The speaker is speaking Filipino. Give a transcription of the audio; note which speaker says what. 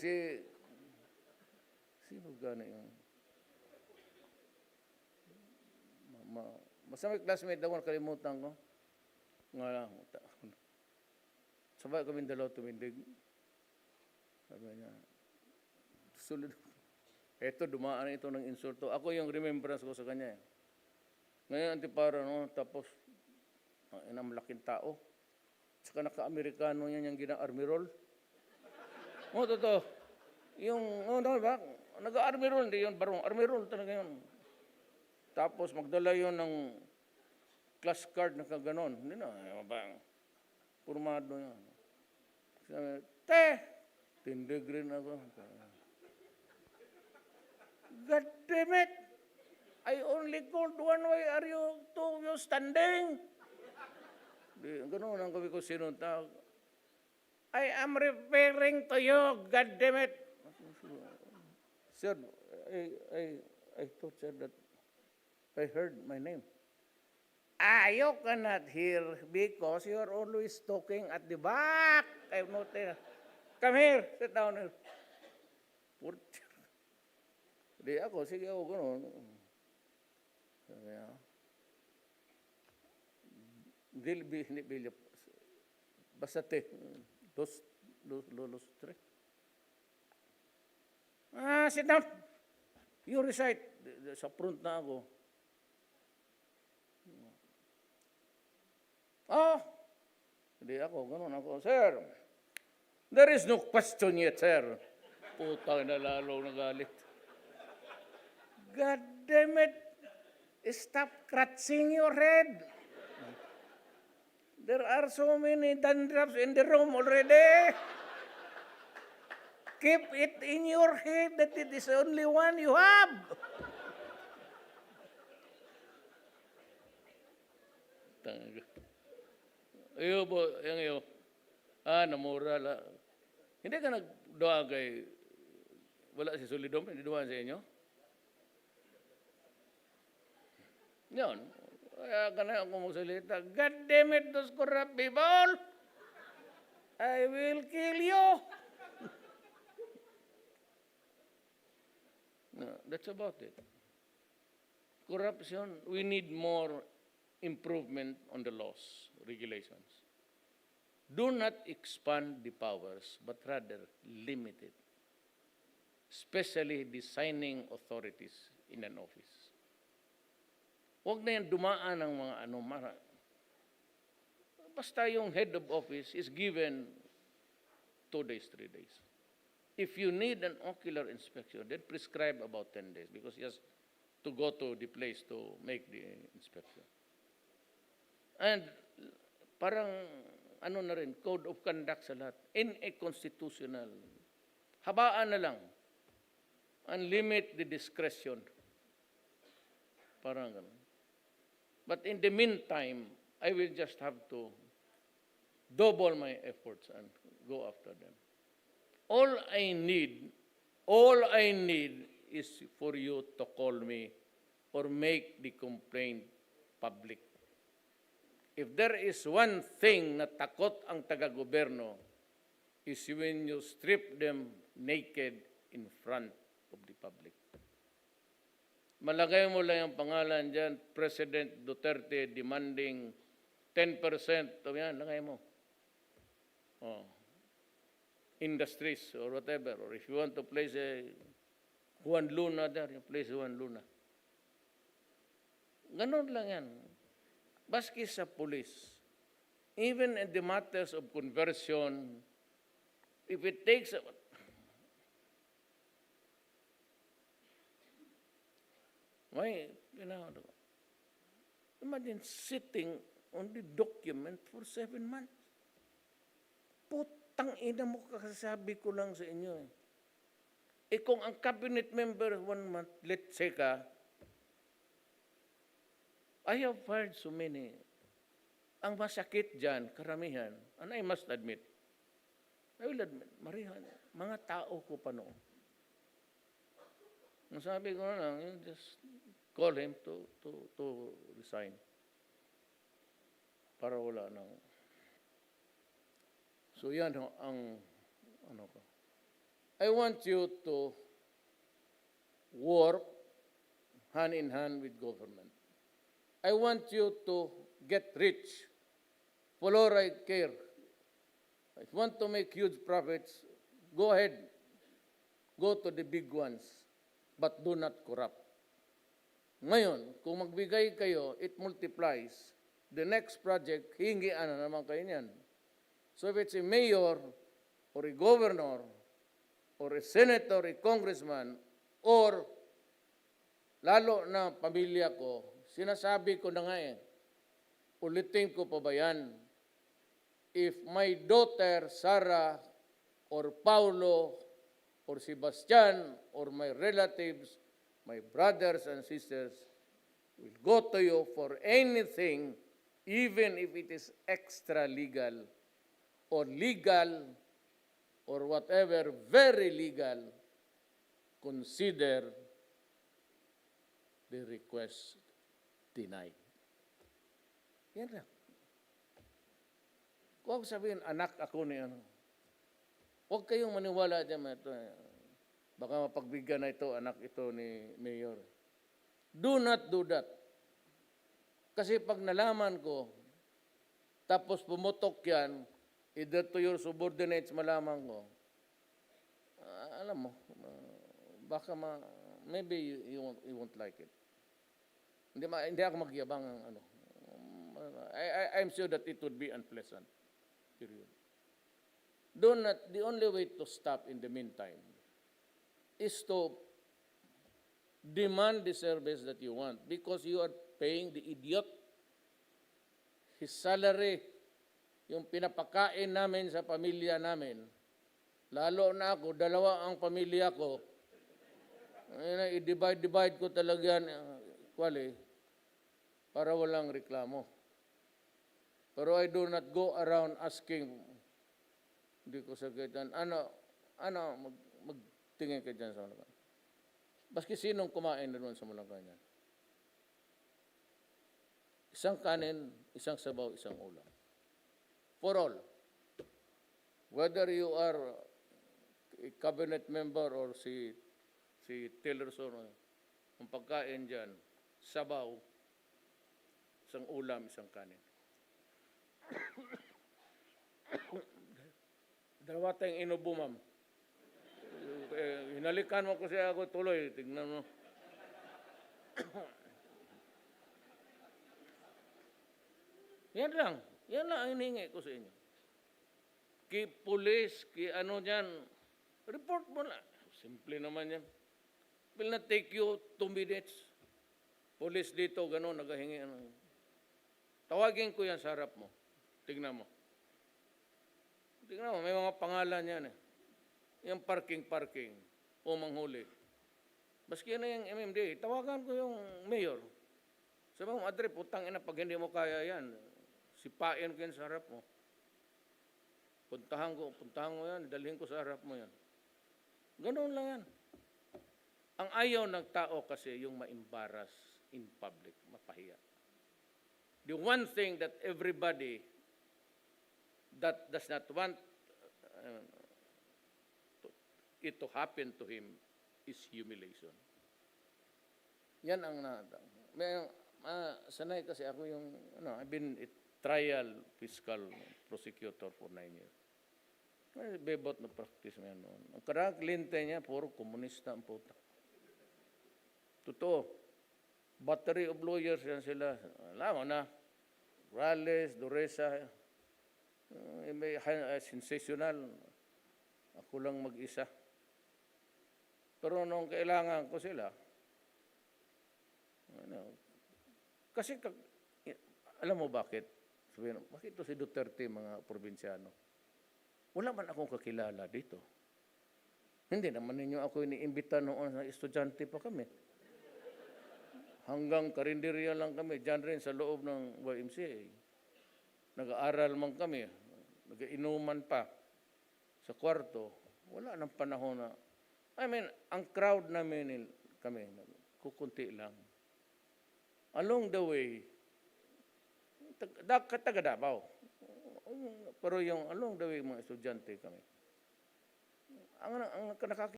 Speaker 1: Si, sino gani yung, ma, ma, basta may classmate ako, nakalimutan ko. Nga lang, sabay kami dalaw tumindig. Sabi niya, sulod. Eto, dumaan ito ng insulto. Ako yung remembrance ko sa kanya. Eh. Ngayon, antipara, no? Tapos, ang ina malaking tao. Saka naka-Amerikano yan yung gina-army roll. Oo, totoo. Yung, oh, no, ba? Nag-army roll, hindi yun, barong. Army roll talaga yun. Tapos magdala yun ng class card na kaganon. Hindi na, yung bang, purmado yan. Sabi, te! Tindig rin ako. God damn it! I only called one way. Are you two of you standing? Di, ganun ang kami ko sinunta. I am referring to you, God damn it. Sir, I, I, I thought, sir, that I heard my name. Ah, you cannot hear because you are always talking at the back. I'm not there. Come here, sit down here. Put- Di ako, sige ako, ganun. Sabi niya, Dil, bi, hindi, bilip. Basta te, dos, dos, los, tres. Ah, sit down. You recite. Sa front na ako. Oh, hindi ako, ganun ako. Sir, there is no question yet, sir. Putang na lalo nagalit. God damn it. Stop scratching your head. There are so many dandruffs in the room already. Keep it in your head that it is only one you have. Iyo po, yung iyo. Ah, namura la. Hindi ka nagdoa kay wala si Solidom, hindi doon sa inyo? Yun. Kaya ako magsalita. God damn it, those corrupt people! I will kill you! no, that's about it. Corruption, we need more improvement on the laws, regulations. Do not expand the powers, but rather limit it. Especially designing authorities in an office. Huwag na yan dumaan ng mga ano. Basta yung head of office is given two days, three days. If you need an ocular inspection, then prescribe about 10 days because he has to go to the place to make the inspection. And parang ano na rin, code of conduct sa lahat. In a constitutional, habaan na lang. And limit the discretion. Parang ganun. But in the meantime, I will just have to double my efforts and go after them. All I need, all I need is for you to call me or make the complaint public. If there is one thing na takot ang taga-goberno, is when you strip them naked in front of the public. Malagay mo lang yung pangalan dyan, President Duterte demanding 10% of yan, lagay mo. Oh. Industries or whatever. Or if you want to place a Juan Luna there, you place Juan Luna. Ganon lang yan. Baski sa police, even in the matters of conversion, if it takes May, you know, imagine sitting on the document for seven months. Putang ina mo kakasabi ko lang sa inyo eh. Eh kung ang cabinet member one month, let's say ka, I have heard so many. Ang masakit dyan, karamihan, and I must admit, I will admit, marihan, mga tao ko pa noon. Ang sabi ko lang, just call him to, to, to resign. Para wala nang... So yan ang ano ko. I want you to work hand in hand with government. I want you to get rich. Fluoride care. If you want to make huge profits, go ahead. Go to the big ones. But do not corrupt. Ngayon, kung magbigay kayo, it multiplies. The next project, hingian na naman kayo niyan. So if it's a mayor, or a governor, or a senator, a congressman, or lalo na pamilya ko, sinasabi ko na nga eh, ulitin ko pa ba yan? If my daughter, Sarah, or Paulo, or Sebastian, or my relatives, my brothers and sisters, will go to you for anything, even if it is extra legal, or legal, or whatever, very legal, consider the request denied. Yan lang. Huwag sabihin, anak ako ni ano. Huwag kayong maniwala dyan. Ito, baka mapagbigyan na ito, anak ito ni Mayor. Do not do that. Kasi pag nalaman ko, tapos pumutok yan, either to your subordinates malaman ko, ah, alam mo, ah, baka ma, maybe you, you, won't, you won't like it. Hindi, ma, hindi ako magyabang ng ano. I, I, I'm sure that it would be unpleasant. Period. Do not, the only way to stop in the meantime is to demand the service that you want because you are paying the idiot his salary, yung pinapakain namin sa pamilya namin. Lalo na ako, dalawa ang pamilya ko. I-divide-divide ko talaga yan, uh, kwali, para walang reklamo. Pero I do not go around asking, hindi ko sagitan, ano, ano, mag, magtingin ka dyan sa Malacanang. Baski sinong kumain na sa Malacanang. Isang kanin, isang sabaw, isang ulam. For all. Whether you are a cabinet member or si si Tillerson, ang pagkain dyan, sabaw, isang ulam, isang kanin. Dalawa tayong inubo, ma'am. Eh, hinalikan mo kasi ako tuloy. Tignan mo. Yan lang. Yan lang ang hinihingi ko sa inyo. Ki police, ki ano dyan, report mo na. Simple naman yan. Will not take you two minutes. Police dito, gano'n, nagahingi. Ano. Tawagin ko yan sa harap mo. Tignan mo. Tignan mo, may mga pangalan yan eh. Yung parking-parking o manghuli. Baski na yung MMD, tawagan ko yung mayor. Sabi mo, Adre, putang ina, pag hindi mo kaya yan, sipain ko yan sa harap mo. Puntahan ko, puntahan ko yan, dalhin ko sa harap mo yan. Ganoon lang yan. Ang ayaw ng tao kasi yung ma-embarrass in public, mapahiya. The one thing that everybody that does not want uh, to- it to happen to him is humiliation. Yan ang na may ah, sanay kasi ako yung ano, I've been a trial fiscal prosecutor for nine years. Ay, bebot na practice mo yan noon. Ang karang kliyente niya, puro komunista ang puta. Totoo. Battery of lawyers yan sila. Alam mo na. Rales, Duresa, uh, may uh, sensational. Ako lang mag-isa. Pero nung kailangan ko sila, ano, kasi kag, alam mo bakit? Sabihin, bakit to si Duterte mga probinsyano? Wala man akong kakilala dito. Hindi naman ninyo ako iniimbita noon na estudyante pa kami. Hanggang karinderya lang kami, dyan rin sa loob ng YMCA. Nag-aaral man kami, nag-inuman pa sa kwarto. Wala nang panahon na, I mean, ang crowd namin kami, kukunti lang. Along the way, taga Davao. Pero yung along the way, mga estudyante kami. ang, ang, ang nakakita